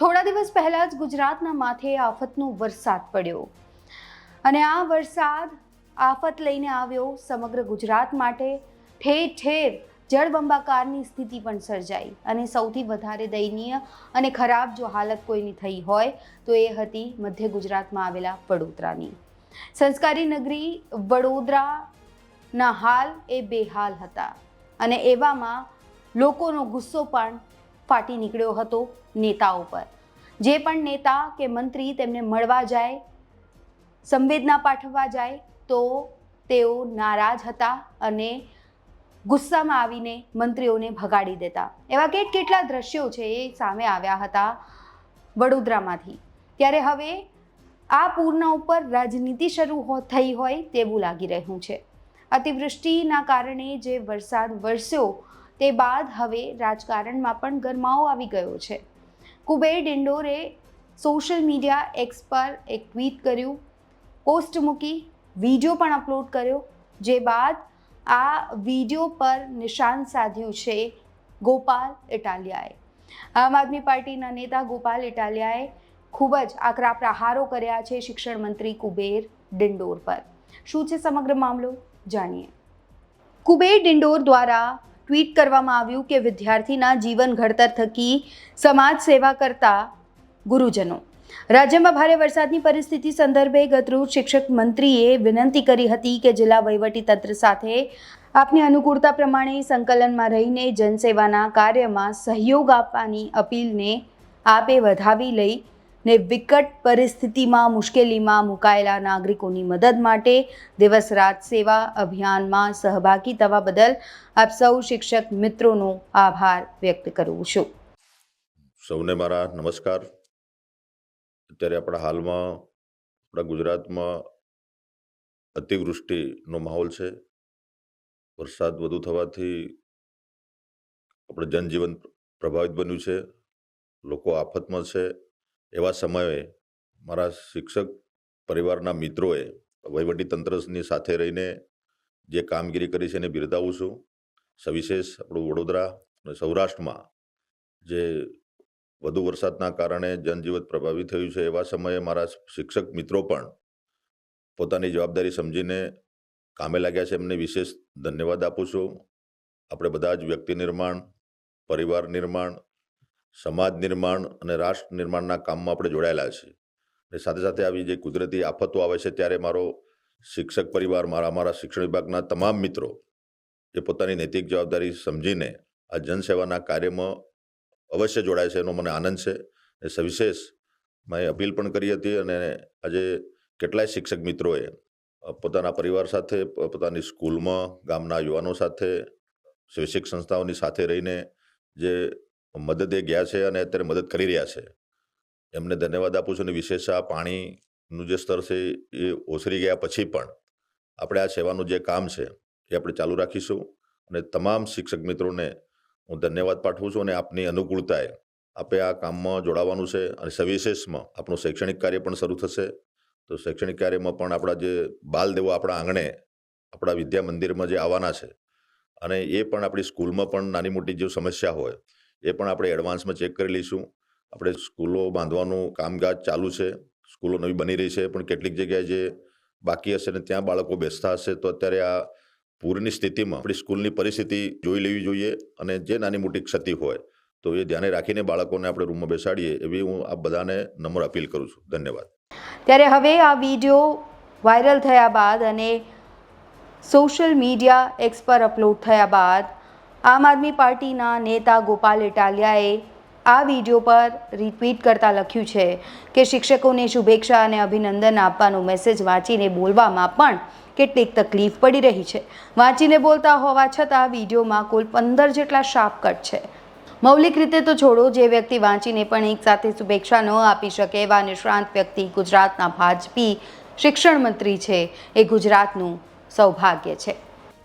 થોડા દિવસ પહેલા જ ગુજરાતના માથે આફતનો વરસાદ પડ્યો. અને આ વરસાદ આફત લઈને આવ્યો સમગ્ર ગુજરાત માટે. ઠેર ઠેર જળબંબાકારની સ્થિતિ પણ સર્જાઈ અને સૌથી વધારે દયનીય અને ખરાબ જો હાલત કોઈની થઈ હોય તો એ હતી મધ્ય ગુજરાતમાં આવેલા વડોદરાની. સંસ્કારી નગરી વડોદરાના હાલ એ બેહાલ હતા અને એવામાં લોકોનો ગુસ્સો પણ ફાટી નીકળ્યો હતો નેતાઓ પર જે પણ નેતા કે મંત્રી તેમને મળવા જાય, સંવેદના પાઠવવા જાય, તો તેઓ નારાજ હતા અને ગુસ્સામાં આવીને મંત્રીઓને ભગાડી દેતા. એવા કેટ કેટલા દ્રશ્યો છે એ સામે આવ્યા હતા વડોદરામાંથી. ત્યારે હવે આ પૂરના ઉપર રાજનીતિ શરૂ થઈ હોય તેવું લાગી રહ્યું છે. અતિવૃષ્ટિના કારણે જે વરસાદ વરસ્યો તે બાદ હવે રાજકારણમાં પણ ગરમાવો આવી ગયો છે. કુબેર ડિંડોરે સોશિયલ મીડિયા એક્સ પર એક ટ્વીટ કર્યું. પોસ્ટ મૂકી, વીડિયો પણ અપલોડ કર્યો, જે બાદ આ વીડિયો પર નિશાન સાધ્યું છે ગોપાલ ઇટાલિયાએ. આમ આદમી પાર્ટીના નેતા ગોપાલ ઇટાલિયાએ ખૂબ જ આકરા પ્રહારો કર્યા છે શિક્ષણ મંત્રી કુબેર ડિંડોર પર. શું છે સમગ્ર મામલો? જાણીએ. કુબેર ડિંડોર દ્વારા ટ્વીટ કરવામાં આવ્યું કે વિદ્યાર્થીના જીવન ઘડતર થકી સમાજ સેવા કરતા ગુરુજનો. રાજ્યમાં ભારે વરસાદની પરિસ્થિતિ સંદર્ભે ગતરોજ શિક્ષક મંત્રીએ વિનંતી કરી હતી કે જિલ્લા વહીવટી તંત્ર સાથે આપની અનુકૂળતા પ્રમાણે સંકલનમાં રહીને જનસેવાના કાર્યમાં સહયોગ આપવાની અપીલને આપે વધાવી લઈ ને વિકટ પરિસ્થિતિમાં, મુશ્કેલીમાં મુકાયેલા નાગરિકોની મદદ માટે દિવસ રાત સેવા અભિયાનમાં સહભાગી થવા બદલ આપ સૌ શિક્ષક મિત્રોનો આભાર વ્યક્ત કરું છું. સૌને મારા નમસ્કાર. અત્યારે આપણા હાલમાં આપણા ગુજરાતમાં અતિવૃષ્ટિનો માહોલ છે. વરસાદ વધુ થવાથી આપણે જનજીવન પ્રભાવિત બન્યું છે. લોકો આફતમાં છે. એવા સમયે મારા શિક્ષક પરિવારના મિત્રોએ વહીવટી તંત્રની સાથે રહીને જે કામગીરી કરી છે એને બિરદાવું છું. સવિશેષ આપણું વડોદરા અને સૌરાષ્ટ્રમાં જે વધુ વરસાદના કારણે જનજીવન પ્રભાવિત થયું છે એવા સમયે મારા શિક્ષક મિત્રો પણ પોતાની જવાબદારી સમજીને કામે લાગ્યા છે એમને વિશેષ ધન્યવાદ આપું છું. આપણે બધા જ વ્યક્તિ નિર્માણ, પરિવાર નિર્માણ સમાજ નિર્માણ અને રાષ્ટ્ર નિર્માણના કામમાં આપણે જોડાયેલા છીએ. અને સાથે સાથે આવી જે કુદરતી આફતો આવે છે, ત્યારે મારો શિક્ષક પરિવાર, મારા મારા શિક્ષણ વિભાગના તમામ મિત્રો એ પોતાની નૈતિક જવાબદારી સમજીને આ જનસેવાના કાર્યમાં અવશ્ય જોડાય છે એનો મને આનંદ છે. એ સવિશેષ મેં અપીલ પણ કરી હતી અને આજે કેટલાય શિક્ષક મિત્રોએ પોતાના પરિવાર સાથે, પોતાની સ્કૂલમાં, ગામના યુવાનો સાથે, શૈક્ષિક સંસ્થાઓની સાથે રહીને જે મદદે ગયા છે અને અત્યારે મદદ કરી રહ્યા છે. એમને ધન્યવાદ આપું છું અને વિશેષ આ પાણીનું જે સ્તર છે એ ઓસરી ગયા પછી પણ આપણે આ સેવાનું જે કામ છે એ આપણે ચાલુ રાખીશું અને તમામ શિક્ષક મિત્રોને હું ધન્યવાદ પાઠવું છું અને આપની અનુકૂળતાએ આપે આ કામમાં જોડાવાનું છે અને સવિશેષમાં આપણું શૈક્ષણિક કાર્ય પણ શરૂ થશે. તો શૈક્ષણિક કાર્યમાં પણ આપણા જે બાલદેવો આપણા આંગણે આપણા વિદ્યા મંદિરમાં જે આવવાના છે અને એ પણ આપણી સ્કૂલમાં પણ નાની મોટી જે સમસ્યા હોય એ પણ આપણે એડવાન્સમાં ચેક કરી લઈશું. આપણે સ્કૂલો બાંધવાનું કામકાજ ચાલુ છે. સ્કૂલો નવી બની રહી છે, પણ કેટલીક જગ્યાએ જે બાકી હશે ને ત્યાં બાળકો બેસતા હશે, તો અત્યારે આ પૂરની સ્થિતિમાં આપણી સ્કૂલની પરિસ્થિતિ જોઈ લેવી જોઈએ અને જે નાની મોટી ક્ષતિ હોય, તો એ ધ્યાને રાખીને બાળકોને આપણે રૂમમાં બેસાડીએ એવી હું આ બધાને નમ્ર અપીલ કરું છું. ધન્યવાદ. ત્યારે હવે આ વીડિયો વાયરલ થયા બાદ અને સોશિયલ મીડિયા એક્સ પર અપલોડ થયા બાદ આમ આદમી પાર્ટીના નેતા ગોપાલ ઇટાલિયાએ આ વીડિયો પર રિટ્વીટ કરતાં લખ્યું છે કે શિક્ષકોને શુભેચ્છા અને અભિનંદન આપવાનો મેસેજ વાંચીને બોલવામાં પણ કેટલીક તકલીફ પડી રહી છે. વાંચીને બોલતા હોવા છતાં વિડીયોમાં કુલ પંદર જેટલા શાર્પ કટ છે. મૌલિક રીતે તો છોડો, જે વ્યક્તિ વાંચીને પણ એક સાથે શુભેચ્છા ન આપી શકે એવા નિષ્ણાંત વ્યક્તિ ગુજરાતના ભાજપી શિક્ષણ મંત્રી છે. એ ગુજરાતનું સૌભાગ્ય છે.